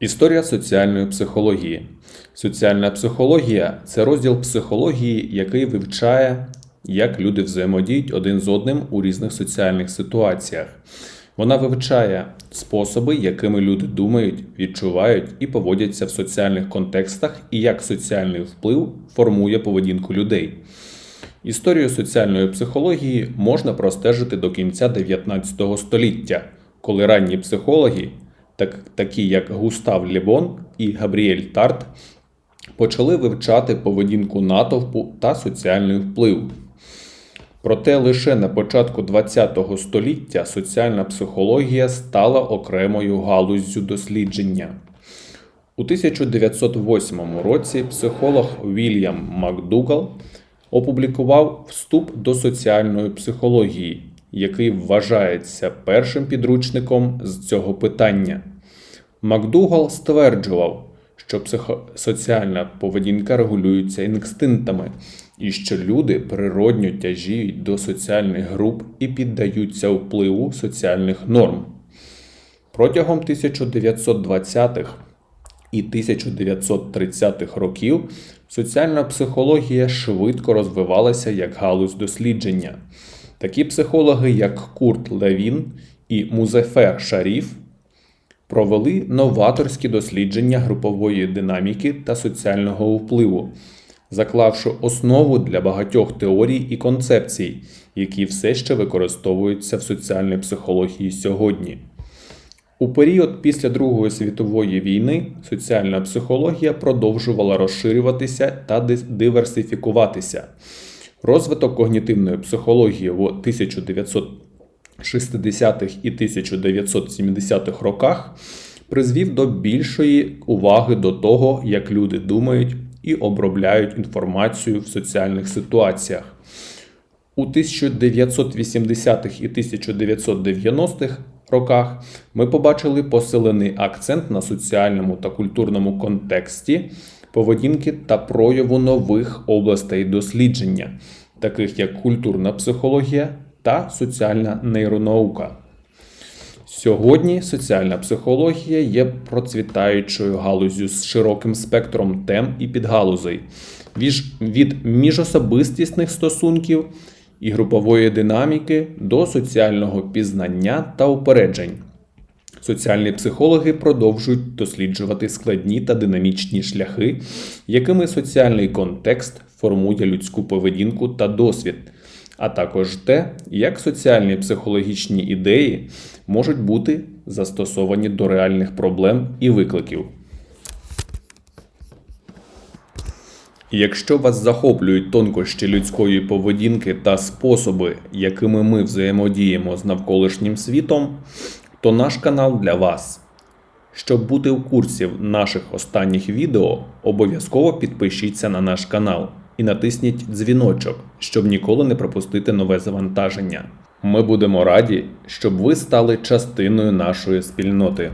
Історія соціальної психології. Соціальна психологія це розділ психології, який вивчає, як люди взаємодіють один з одним у різних соціальних ситуаціях. Вона вивчає способи, якими люди думають, відчувають і поводяться в соціальних контекстах, і як соціальний вплив формує поведінку людей. Історію соціальної психології можна простежити до кінця 19 століття, коли ранні психологи, так, такі як Густав Лебон і Габріель Тарт, почали вивчати поведінку натовпу та соціальний вплив. Проте лише на початку ХХ століття соціальна психологія стала окремою галуззю дослідження. У 1908 році психолог Вільям Макдугал опублікував вступ до соціальної психології, який вважається першим підручником з цього питання. Макдугал стверджував, що психосоціальна поведінка регулюється інстинктами, і що люди природньо тяжіють до соціальних груп і піддаються впливу соціальних норм. Протягом 1920-х і 1930-х років соціальна психологія швидко розвивалася як галузь дослідження. Такі психологи, як Курт Левін і Музефер Шаріф, провели новаторські дослідження групової динаміки та соціального впливу, заклавши основу для багатьох теорій і концепцій, які все ще використовуються в соціальній психології сьогодні. У період після Другої світової війни соціальна психологія продовжувала розширюватися та диверсифікуватися. Розвиток когнітивної психології в 1960-х і 1970-х роках призвів до більшої уваги до того, як люди думають і обробляють інформацію в соціальних ситуаціях. У 1980-х і 1990-х роках ми побачили посилений акцент на соціальному та культурному контексті поведінки та прояву нових областей дослідження, таких як культурна психологія та соціальна нейронаука. Сьогодні соціальна психологія є процвітаючою галузю з широким спектром тем і підгалузей від міжособистісних стосунків і групової динаміки до соціального пізнання та упереджень. Соціальні психологи продовжують досліджувати складні та динамічні шляхи, якими соціальний контекст формує людську поведінку та досвід, а також те, як соціальні психологічні ідеї можуть бути застосовані до реальних проблем і викликів. Якщо вас захоплюють тонкощі людської поведінки та способи, якими ми взаємодіємо з навколишнім світом, то наш канал для вас. Щоб бути в курсі наших останніх відео, обов'язково підпишіться на наш канал і натисніть дзвіночок, щоб ніколи не пропустити нове завантаження. Ми будемо раді, щоб ви стали частиною нашої спільноти.